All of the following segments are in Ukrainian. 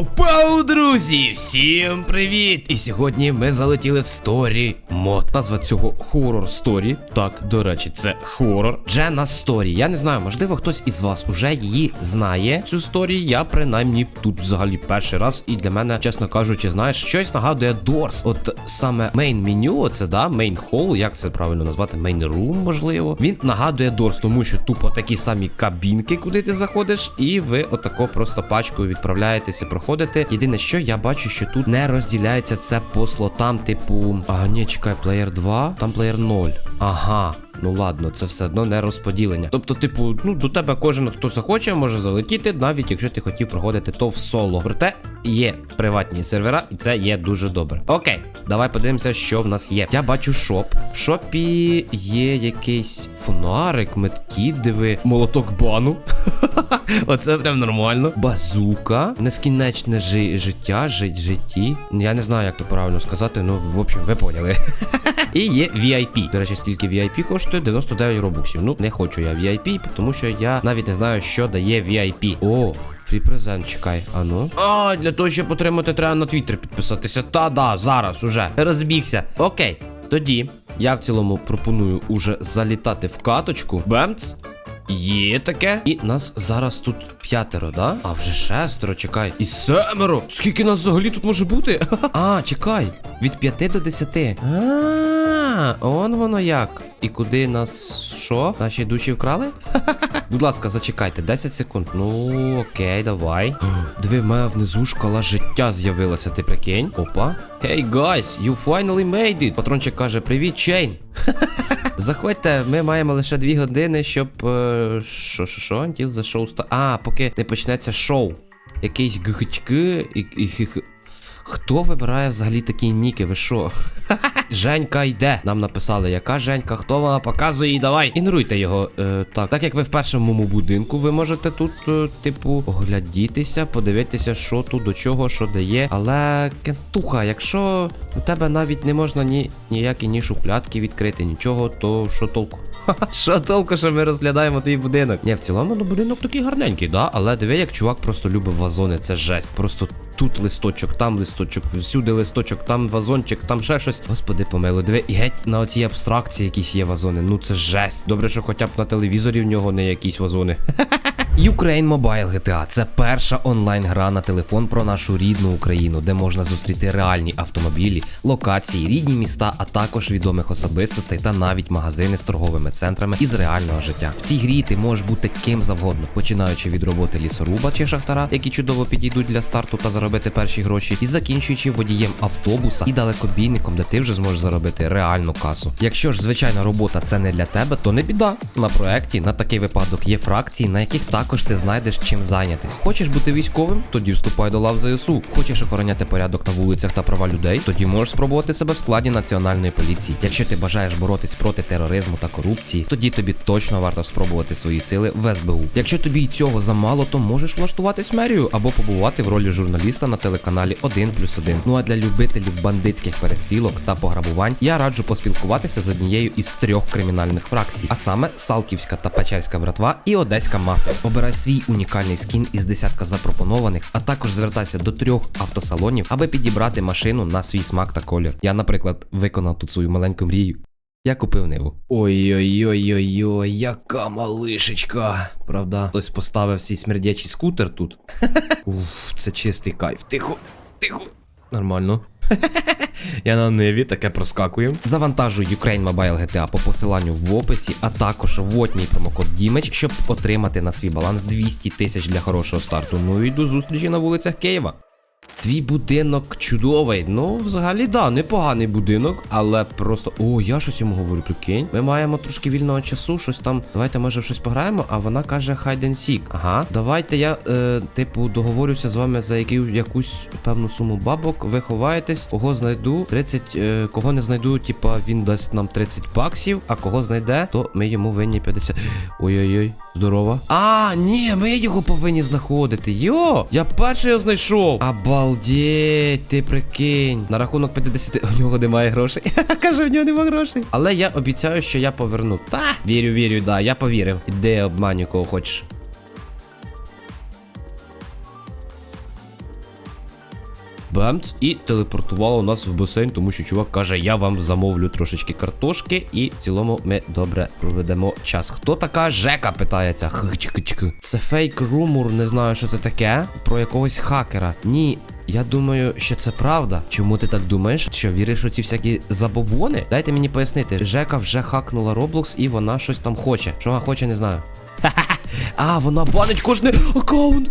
Boop. Пау-пау, друзі! Всім привіт! І сьогодні ми залетіли сторі мод. Назва цього хорор сторі. Так, до речі, це хорор. Джена Сторі. Я не знаю, можливо, хтось із вас уже її знає. Цю сторі я принаймні тут взагалі перший раз. І для мене, чесно кажучи, знаєш, щось нагадує Дорс. От саме мейн меню, оце да, мейн хол, як це правильно назвати? Мейн рум, можливо. Він нагадує Дорс, тому що тупо такі самі кабінки, куди ти заходиш, і ви отако просто пачкою відправляєтеся, проходите. Єдине, що я бачу, що тут не розділяється це по слотам, типу. А, ні, чекай, плеєр 2, там плеєр 0. Ага. Ну ладно, це все одно не розподілення. Тобто, типу, ну до тебе кожен, хто захоче, може залетіти, навіть якщо ти хотів проходити то в соло. Проте є приватні сервера, і це є дуже добре. Окей, давай подивимося, що в нас є. Я бачу шоп. В шопі є якийсь фонарик, меткіт, диви, молоток бану. Оце прям нормально. Базука, нескінченне жи- життя, жить житті. Я не знаю, як то правильно сказати, ну, в общем, ви поняли. І є VIP. До речі, стільки VIP коштує 99 робоксів. Ну, не хочу я VIP, тому що я навіть не знаю, що дає VIP. О, фрі презент, чекай. А ну. А, для того, щоб отримати, треба на Twitter підписатися. Та да, зараз уже. Розбігся. Окей, тоді я в цілому пропоную уже залітати в каточку. Бемц. Є таке. І нас зараз тут п'ятеро, да? А вже шестеро, чекай. І семеро. Скільки нас взагалі тут може бути? А, чекай. Від п'яти до десяти. А, он воно як. І куди нас що? Наші душі вкрали? Будь ласка, зачекайте, 10 секунд. Ну, окей, давай. Диви, в мене внизу шкала життя з'явилася, ти прикинь? Опа. Hey guys, you finally made it. Патрончик каже: Привіт, Чейн. Заходьте, ми маємо лише дві години, щоб. е, Що, що, що? Until the show sta- А, поки не почнеться шоу. Якийсь гхчки і. хих- Хто вибирає взагалі такі ніки? Ви що? Женька йде. Нам написали, яка Женька, хто вона показує, і давай. Ігноруйте його. Е, так, так як ви в першому будинку, ви можете тут, е, типу, оглядітися, подивитися, що тут, до чого, що дає. Але кентуха, якщо у тебе навіть не можна ні ніякі ні шуплятки відкрити, нічого, то що толку? Що толку, що ми розглядаємо твій будинок? Ні, в цілому ну, будинок такий гарненький, да? Але диви, як чувак просто любить вазони, це жесть. Просто тут листочок, там листочок, всюди листочок, там вазончик, там ще щось. Господи, помилуй, диви, і геть на оцій абстракції якісь є вазони. Ну це жесть. Добре, що хоча б на телевізорі в нього не якісь вазони. Ukraine Mobile GTA – це перша онлайн-гра на телефон про нашу рідну Україну, де можна зустріти реальні автомобілі, локації, рідні міста, а також відомих особистостей та навіть магазини з торговими центрами із реального життя. В цій грі ти можеш бути ким завгодно, починаючи від роботи лісоруба чи шахтара, які чудово підійдуть для старту та заробити перші гроші, і закінчуючи водієм автобуса і далекобійником, де ти вже зможеш заробити реальну касу. Якщо ж звичайна робота це не для тебе, то не біда. На проекті на такий випадок є фракції, на яких також ти знайдеш чим зайнятись. Хочеш бути військовим? Тоді вступай до лав ЗСУ. Хочеш охороняти порядок на вулицях та права людей? Тоді можеш спробувати себе в складі національної поліції. Якщо ти бажаєш боротись проти тероризму та корупції, тоді тобі точно варто спробувати свої сили в СБУ. Якщо тобі й цього замало, то можеш влаштуватись в мерію або побувати в ролі журналіста на телеканалі 1 плюс 1. Ну а для любителів бандитських перестрілок та пограбувань я раджу поспілкуватися з однією із трьох кримінальних фракцій, а саме Салтівська та Печерська братва і Одеська мафія. Обирай свій унікальний скін із десятка запропонованих, а також звертайся до трьох автосалонів, аби підібрати машину на свій смак та колір. Я, наприклад, виконав тут свою маленьку мрію. Я купив ниву. Ой-ой-ой-ой-ой, яка малишечка. Правда, хтось поставив свій смердячий скутер тут. Уф, це чистий кайф. Тихо, тихо. Нормально. Я на ниві таке проскакую. Завантажуй Ukraine Mobile GTA по посиланню в описі, а також вводь мій промокод дімеч, щоб отримати на свій баланс 200 тисяч для хорошого старту. Ну і до зустрічі на вулицях Києва. Твій будинок чудовий. Ну, взагалі, да, непоганий будинок, але просто. О, я щось йому говорю, прикинь. Ми маємо трошки вільного часу, щось там. Давайте, може, щось пограємо, а вона каже hide and seek. Ага. Давайте я, е, типу, договорюся з вами за які, якусь певну суму бабок. Ви ховаєтесь, кого знайду. 30, е, кого не знайду, типа, він дасть нам 30 баксів, а кого знайде, то ми йому винні 50. Ой-ой-ой, здорово. А, ні, ми його повинні знаходити. Йо! Я перший його знайшов. Обалдеть, ти прикинь. На рахунок 50 у нього немає грошей. Каже, в нього немає грошей. Але я обіцяю, що я поверну. Та, вірю, вірю, да, я повірив. Іди обманю, кого хочеш. Бемц, і телепортувало нас в басейн, тому що чувак каже, я вам замовлю трошечки картошки, і в цілому ми добре проведемо час. Хто така Жека? питається. Хички-чки. Це фейк румор, не знаю, що це таке. Про якогось хакера. Ні. Я думаю, що це правда. Чому ти так думаєш? Що віриш у ці всякі забобони? Дайте мені пояснити. Жека вже хакнула Roblox і вона щось там хоче. Що вона хоче, не знаю. А, вона банить кожний аккаунт.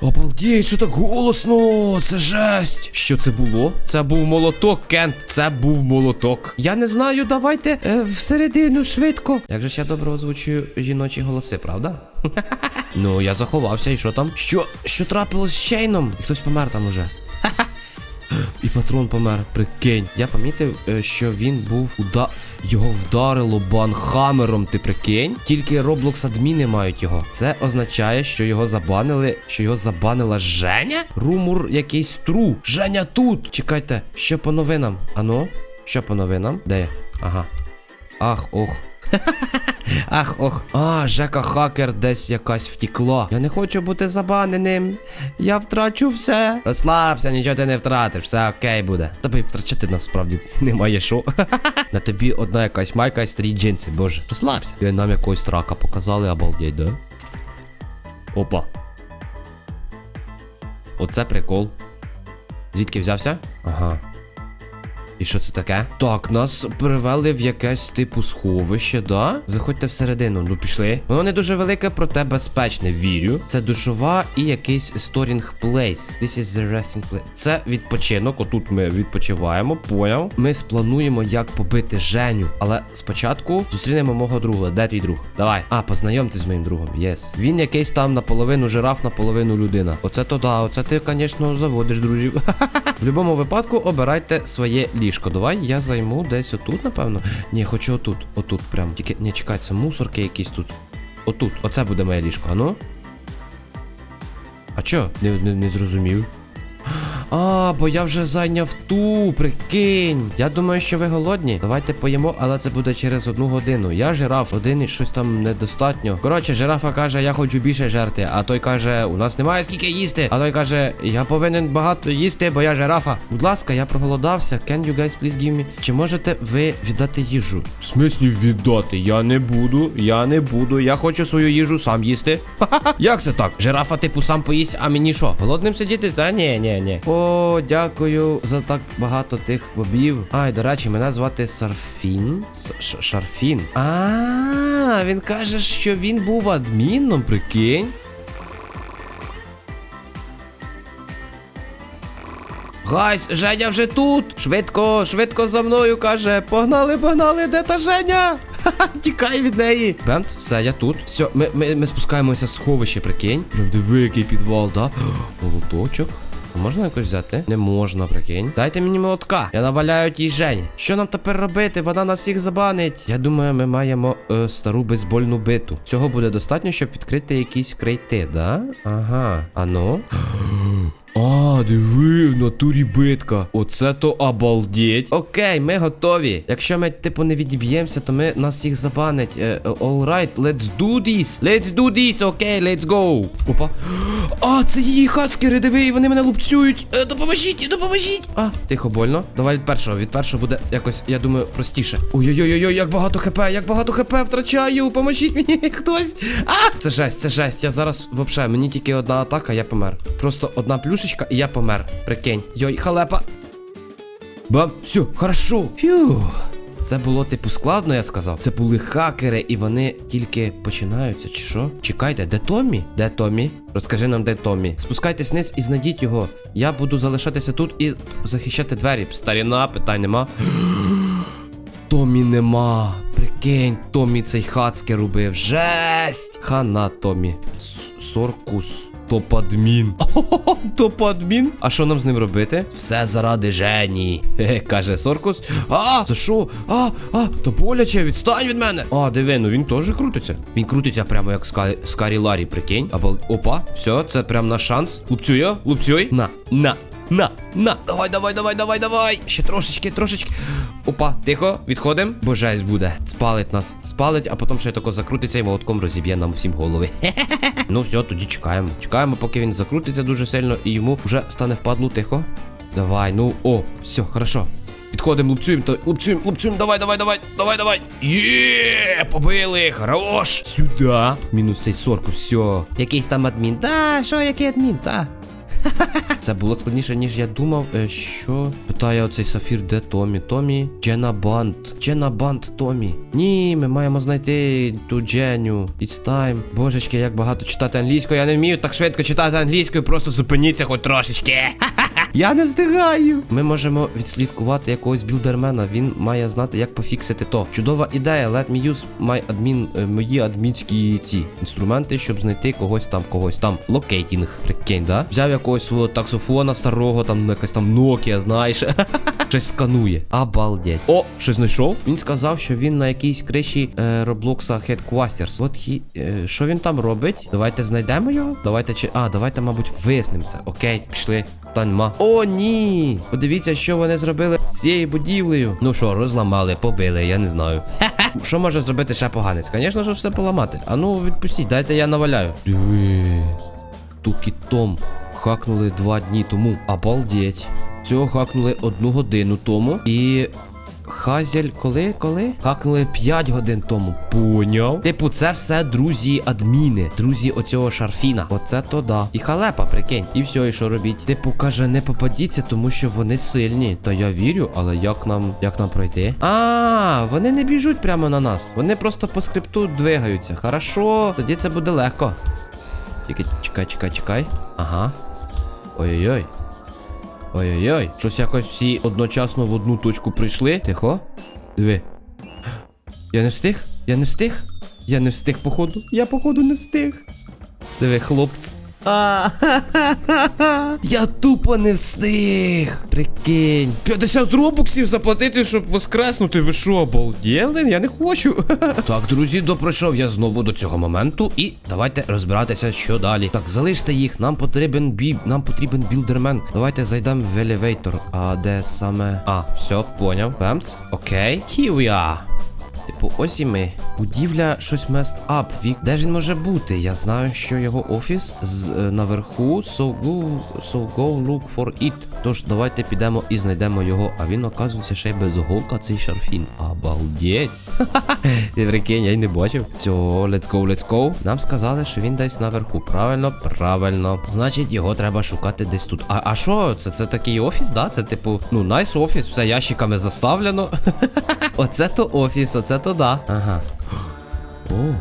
Обалдеть, що так голосно? Це жесть. Що це було? Це був молоток, Кент. Це був молоток. Я не знаю, давайте е, всередину швидко. Як же ж я добре озвучую жіночі голоси, правда? ну, я заховався, і що там? Що? Що трапилось з Чейном? І хтось помер там уже. І патрон помер, прикинь. Я помітив, е, що він був уда... Його вдарило банхамером, ти прикинь? Тільки Roblox адміни мають його. Це означає, що його забанили, що його забанила Женя? Румур якийсь тру. Женя тут. Чекайте, що по новинам? Ану, Що по новинам? Де я? Ага. Ах, ох. Ах, ох. А, Жека хакер десь якась втікла. Я не хочу бути забаненим. Я втрачу все. Розслабся, нічого ти не втратиш, все окей буде. Тобі втрачати насправді немає що. На тобі одна якась майка і старі джинси, боже. Розслабся. І нам якогось трака показали, обалдеть, да? Опа. Оце прикол. Звідки взявся? Ага. І що це таке? Так, нас привели в якесь типу сховище, да? Заходьте всередину, ну пішли. Воно не дуже велике, проте безпечне, вірю. Це душова і якийсь сторінг плейс. This is the resting place. Це відпочинок. Отут ми відпочиваємо, поняв. Ми сплануємо, як побити Женю. Але спочатку зустрінемо мого друга. Де твій друг? Давай. А, познайомтесь з моїм другом. Єс. Він якийсь там наполовину жираф, наполовину людина. Оце то да, оце ти, звісно, заводиш друзів. В будь-якому випадку обирайте своє ліжко. Давай я займу десь отут, напевно. Ні, хочу отут. Отут прям. Тільки не чекай, мусорки якісь тут. Отут. Оце буде моє ліжко, а ну? А чо? Не, не, не зрозумів. А, бо я вже зайняв ту, прикинь. Я думаю, що ви голодні. Давайте поїмо, але це буде через одну годину. Я жираф, один і щось там недостатньо. Коротше, жирафа каже, я хочу більше жерти. А той каже, у нас немає скільки їсти. А той каже, я повинен багато їсти, бо я жирафа. Будь ласка, я проголодався. Can you guys please give me? Чи можете ви віддати їжу? В смислі віддати? Я не буду, я не буду. Я хочу свою їжу сам їсти. Ха-ха-ха. Як це так? Жирафа, типу, сам поїсть, а мені що? Голодним сидіти? Та ні, ні, ні. Дякую за так багато тих бобів. Ай, до речі, мене звати Сарфін. Шарфін. А, він каже, що він був адміном, прикинь. Гайс, Женя вже тут. Швидко, швидко за мною каже. Погнали, погнали, де та Женя? Ха-ха, тікай від неї. Бемц, все, я тут. Все, ми, ми, ми спускаємося з сховище, прикинь. Прям диви, який підвал, да? Молоточок. Можна якось взяти? Не можна, прикинь. Дайте мені молотка. Я наваляю тій Жені. Що нам тепер робити? Вона нас всіх забанить. Я думаю, ми маємо е, стару бейсбольну биту. Цього буде достатньо, щоб відкрити якісь крейти, да? Ага. А ну. А, диви, в натурі битка. Оце то обалдеть. Окей, ми готові. Якщо ми, типу, не відіб'ємося, то ми нас всіх забанить. Е, all right, let's do this. Let's do this, окей, let's go. Опа. А, це її хацкери, диви, вони мене лупцюють. Е, допоможіть, допоможіть. А, тихо, больно. Давай від першого. Від першого буде якось, я думаю, простіше. Ой-ой-ой, як багато хп, як багато хп втрачаю. Поможіть мені хтось. А! Це жесть, це жесть. Я зараз вообще, мені тільки одна атака, я помер. Просто одна плюшечка, і я помер. Прикинь. Йой, халепа. Бам, все, хорошо. Фью. Це було типу складно, я сказав. Це були хакери, і вони тільки починаються, чи що? Чекайте, де Томмі? Де Томмі? Розкажи нам, де Томмі. Спускайтесь вниз і знайдіть його. Я буду залишатися тут і захищати двері. Старіна, питань нема. Томі нема. Прикинь, Томі цей хацьке робив. Жесть! Хана Томі. Соркус. Топ-адмін. О, Топ-адмін? А що нам з ним робити? Все заради Жені. Хе, каже Соркус. А, це що? А, а, то боляче, відстань від мене. А, диви, ну він теж крутиться. Він крутиться прямо як Ска... Скарі Ларі, прикинь. Або опа, все, це прям наш шанс. Лупцюй, його, лупцюй. На, на. На, на. Давай, давай, давай, давай, давай. Ще трошечки, трошечки. Опа, тихо, відходимо, бо буде. Спалить нас, спалить, а потім ще тако закрутиться і молотком розіб'є нам всім голови. Ну все, тоді чекаємо. Чекаємо, поки він закрутиться дуже сильно і йому вже стане впадлу, тихо. Давай, ну, о, все, хорошо. Підходимо, лупцюємо, то лупцюємо, лупцюємо, давай, давай, давай, давай, давай. Є, побили, хорош. Сюда. Мінус цей сорку, все. Якийсь там адмін. Та, що, який адмін, та. Це було складніше, ніж я думав. Е, Що? Питає оцей сафір, де Томі? Томі? Джена Бант. Джена Бант Томі. Ні, ми маємо знайти ту Дженю. It's time. Божечки, як багато читати англійською. Я не вмію так швидко читати англійською, просто зупиніться хоч трошечки. Я не встигаю. Ми можемо відслідкувати якогось білдермена. Він має знати, як пофіксити то. Чудова ідея. Let me use my admin, е, мої адмінські ці інструменти, щоб знайти когось там, когось там. Локейтінг. Прикинь, да? Взяв якогось свого таксофона старого, там якась там Nokia, знаєш. Щось сканує. Обалдеть. О, щось знайшов. Він сказав, що він на якійсь криші е, Роблокса Headquarters. От хі. Е, що він там робить? Давайте знайдемо його. Давайте чи. А, давайте, мабуть, виснемо це. Окей, пішли. Таньма. О, ні! Подивіться, що вони зробили з цією будівлею. Ну що, розламали, побили, я не знаю. Що може зробити ще поганець? Звісно ж, все поламати. А ну відпустіть, дайте я наваляю. Диви. Тукітом хакнули два дні тому. Обалдеть. Цього хакнули одну годину тому. І. Хазяль, коли? Коли? Хакнули 5 годин тому. Поняв. Типу, це все друзі адміни. Друзі оцього шарфіна. Оце то да. І халепа, прикинь. І все, і що робіть? Типу, каже, не попадіться, тому що вони сильні. Та я вірю, але як нам як нам пройти? А, вони не біжуть прямо на нас. Вони просто по скрипту двигаються. Хорошо, тоді це буде легко. Тільки чекай, чекай, чекай. Ага. Ой-ой-ой. Ой-ой-ой. Щось якось всі одночасно в одну точку прийшли. Тихо. Диви. Я не встиг? Я не встиг? Я не встиг, походу. Я, походу, не встиг. Диви, хлопць. А, Я тупо не встиг. Прикинь. 50 робоксів заплатити, щоб воскреснути. Ви що, обалділи? Я не хочу. так, друзі, допройшов я знову до цього моменту. І давайте розбиратися, що далі. Так, залиште їх. Нам потрібен бі. Нам потрібен білдермен. Давайте зайдемо в елевейтор. А де саме. А, все, поняв. Бемц. Окей. Here we are. Типу, ось і ми. Будівля щось messed up. Вік, де ж він може бути? Я знаю, що його офіс з е, наверху. So go, so go look for it. Тож давайте підемо і знайдемо його. А він, оказується, ще й без голка цей шарфін. Обалдеть. Ти прикинь, я й не бачив. Все, let's go, let's go. Нам сказали, що він десь наверху. Правильно, правильно. Значить, його треба шукати десь тут. А а що? Це це такий офіс, да? Це типу, ну, найс офіс, все ящиками заставлено. Оце то офіс, оце то да. Ага. О.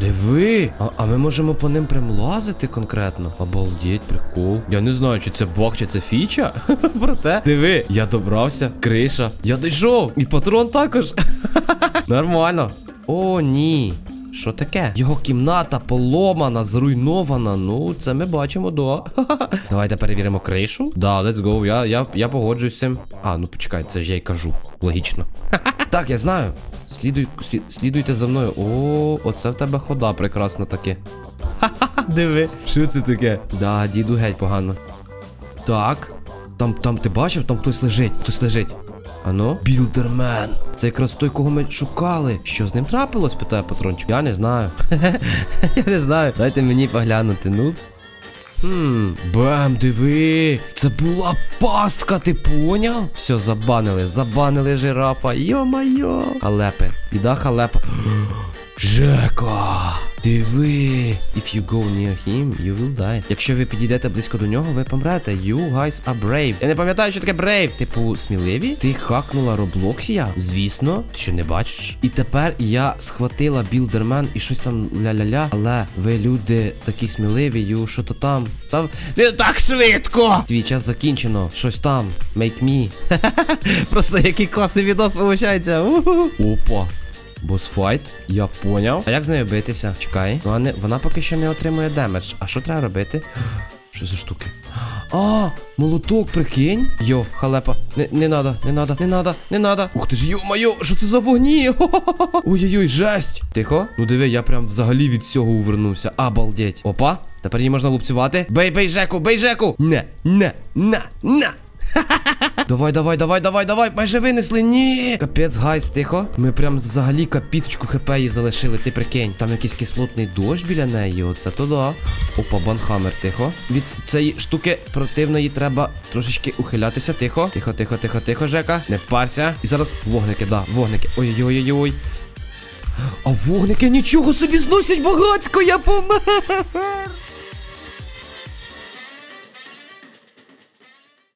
Диви! А, а ми можемо по ним прям лазити конкретно. Обалдеть, прикол. Я не знаю, чи це баг, чи це фіча. Проте. Диви, я добрався, криша. Я дійшов. І патрон також. Нормально. О, ні. Що таке? Його кімната поломана, зруйнована. Ну, це ми бачимо, да. Давайте перевіримо кришу. Да, let's go. Я, я, я цим. А, ну почекай, це ж я й кажу. Логічно. так, я знаю. Слідуй, слід, слідуйте за мною. О, оце в тебе хода прекрасна таке. Ха-ха, диви. Що це таке? Да, діду геть погано. Так. Там, там ти бачив, там хтось лежить, хтось лежить. Ано? Білдермен. Це якраз той, кого ми шукали. Що з ним трапилось? питає патрончик. Я не знаю. Я не знаю. Дайте мені поглянути, ну. Хм, бам, диви. Це була пастка, ти поняв? Все, забанили, забанили жирафа. Йо-майо. Халепи. Біда халепа. Жека. Диви. If you go near him, you will die. Якщо ви підійдете близько до нього, ви помрете. You guys are brave. Я не пам'ятаю, що таке brave. Типу, сміливі? Ти хакнула Роблоксія? Звісно, ти що не бачиш? І тепер я схватила білдермен і щось там ля-ля-ля. Але ви люди такі сміливі, ю, що то там. Там не так швидко. Твій час закінчено. Щось там. Make me. Просто який класний відос виходить. Опа. Босфайт, я поняв. А як з нею битися? Чекай. Ну, а не, вона поки що не отримує демедж. А що треба робити? Що за штуки? А, молоток, прикинь. Йо, халепа. Не, не надо, не надо, не надо, не надо. Ух ти ж, йо-моє, що це за вогні? Ой-ой-ой, жесть. Тихо. Ну диви, я прям взагалі від всього увернувся. Обалдеть. Опа. Тепер її можна лупцювати. Бей, бей, Жеку, бей, Жеку. Не, не, на, на. Давай, давай, давай, давай, давай, майже винесли. Ні. Капець, гайс, тихо. Ми прям взагалі капіточку хп їй залишили, ти прикинь. Там якийсь кислотний дощ біля неї, оце то да. Опа, банхаммер, тихо. Від цієї штуки противної треба трошечки ухилятися. Тихо. Тихо, тихо, тихо, тихо, Жека. Не парся. І зараз вогники, да, вогники. Ой-ой-ой-ой. А вогники нічого собі зносять багацько, я помер.